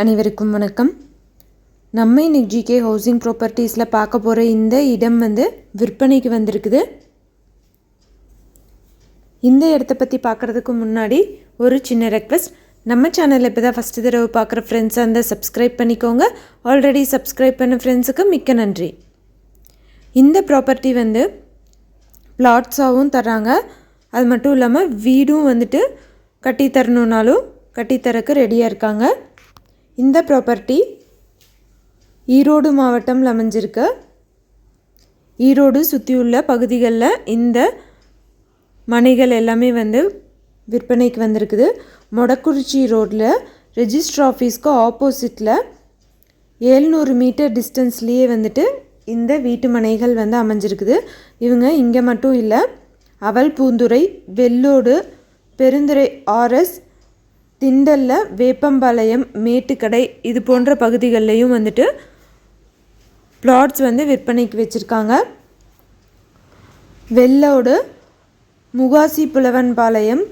அனைவருக்கும் வணக்கம். நம்ம இன்னைக்கு ஜிகே ஹவுசிங் ப்ராப்பர்ட்டிஸில் பார்க்க போகிற இந்த இடம் வந்து விற்பனைக்கு வந்திருக்குது. இந்த இடத்த பற்றி பார்க்குறதுக்கு முன்னாடி ஒரு சின்ன ரெக்வெஸ்ட் நம்ம சேனலில் இப்போ தான் ஃபஸ்ட்டு தடவை பார்க்குற ஃப்ரெண்ட்ஸாக இருந்தால் சப்ஸ்கிரைப் பண்ணிக்கோங்க. ஆல்ரெடி சப்ஸ்கிரைப் பண்ண ஃப்ரெண்ட்ஸுக்கு மிக்க நன்றி. இந்த ப்ராப்பர்ட்டி வந்து பிளாட்ஸாகவும் தர்றாங்க. அது மட்டும் இல்லாமல் வீடும் வந்துட்டு கட்டித்தரணுன்னாலும் கட்டித்தரக்கு ரெடியாக இருக்காங்க. இந்த ப்ராப்பர்ட்டி ஈரோடு மாவட்டம்ல அமைஞ்சிருக்கு. ஈரோடு சுற்றியுள்ள பகுதிகளில் இந்த மனைகள் எல்லாமே வந்து விற்பனைக்கு வந்திருக்குது. மொடக்குறிச்சி ரோட்டில் ரெஜிஸ்டர் ஆஃபீஸ்க்கு ஆப்போசிட்டில் ஏழ்நூறு மீட்டர் டிஸ்டன்ஸ்லேயே வந்துட்டு இந்த வீட்டு மனைகள் வந்து அமைஞ்சிருக்குது. இவங்க இங்கே மட்டும் இல்லை அவல் பூந்துரை வெள்ளோடு பெருந்துறை ஆர்எஸ் திண்டலில் வேப்பம்பாளையம் மேட்டுக்கடை இது போன்ற பகுதிகள்லையும் வந்துட்டு பிளாட்ஸ் வந்து விற்பனைக்கு வச்சுருக்காங்க. வெள்ளோடு முகாசி புலவன்பாளையம்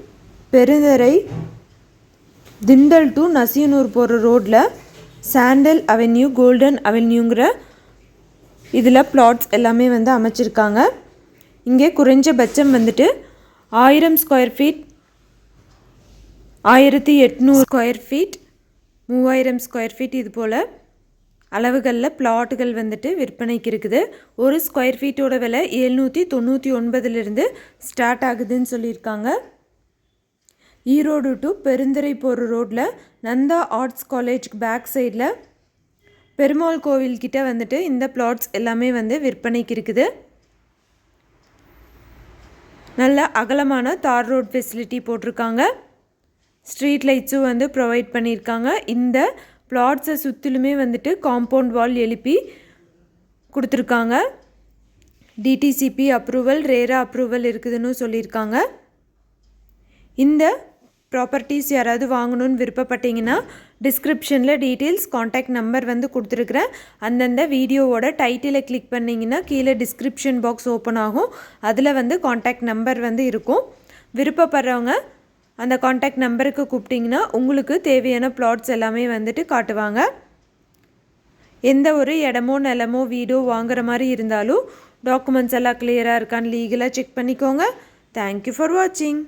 பெருந்தரை திண்டல் டு நசியனூர் போகிற ரோட்டில் சாண்டல் அவென்யூ கோல்டன் அவென்யூங்கிற இதில் பிளாட்ஸ் எல்லாமே வந்து அமைச்சிருக்காங்க. இங்கே குறைஞ்சபட்சம் வந்துட்டு ஆயிரம் ஸ்கொயர் ஃபீட் ஆயிரத்தி எட்நூறு ஸ்கொயர் ஃபீட் மூவாயிரம் ஸ்கொயர் ஃபீட் இது போல் அளவுகளில் பிளாட்டுகள் வந்துட்டு விற்பனைக்கு இருக்குது. ஒரு ஸ்கொயர் ஃபீட்டோட விலை எழுநூற்றி தொண்ணூற்றி ஒன்பதுலேருந்து ஸ்டார்ட் ஆகுதுன்னு சொல்லியிருக்காங்க. ஈரோடு டு பெருந்துறை போகிற ரோட்டில் நந்தா ஆர்ட்ஸ் காலேஜ்க்கு பேக் சைடில் பெருமாள் கோவில்கிட்ட வந்துட்டு இந்த பிளாட்ஸ் எல்லாமே வந்து விற்பனைக்கு இருக்குது. நல்ல அகலமான தார் ரோட் ஃபெசிலிட்டி போட்டிருக்காங்க. ஸ்ட்ரீட் லைட்ஸும் வந்து ப்ரொவைட் பண்ணியிருக்காங்க. இந்த பிளாட்ஸை சுற்றிலுமே வந்துட்டு காம்பவுண்ட் வால் எழுப்பி கொடுத்துருக்காங்க. டிடிசிபி அப்ரூவல் ரேரா அப்ரூவல் இருக்குதுன்னு சொல்லியிருக்காங்க. இந்த ப்ராப்பர்ட்டிஸ் யாராவது வாங்கணும்னு விருப்பப்பட்டீங்கன்னா டிஸ்கிரிப்ஷனில் டீட்டெயில்ஸ் காண்டாக்ட் நம்பர் வந்து கொடுத்துருக்குறேன். அந்தந்த வீடியோவோட டைட்டிலை கிளிக் பண்ணிங்கன்னா கீழே டிஸ்கிரிப்ஷன் பாக்ஸ் ஓப்பன் ஆகும். அதில் வந்து காண்டாக்ட் நம்பர் வந்து இருக்கும். விருப்பப்படுறவங்க அந்த காண்டாக்ட் நம்பருக்கு கூப்பிட்டிங்கன்னா உங்களுக்கு தேவையான பிளாட்ஸ் எல்லாமே வந்துட்டு காட்டுவாங்க. எந்த ஒரு இடமோ நிலமோ வீடோ வாங்குற மாதிரி இருந்தாலும் டாக்குமெண்ட்ஸ் எல்லாம் கிளியராக இருக்கான்னு லீகலாக செக் பண்ணிக்கோங்க. தேங்க்யூ ஃபார் வாட்சிங்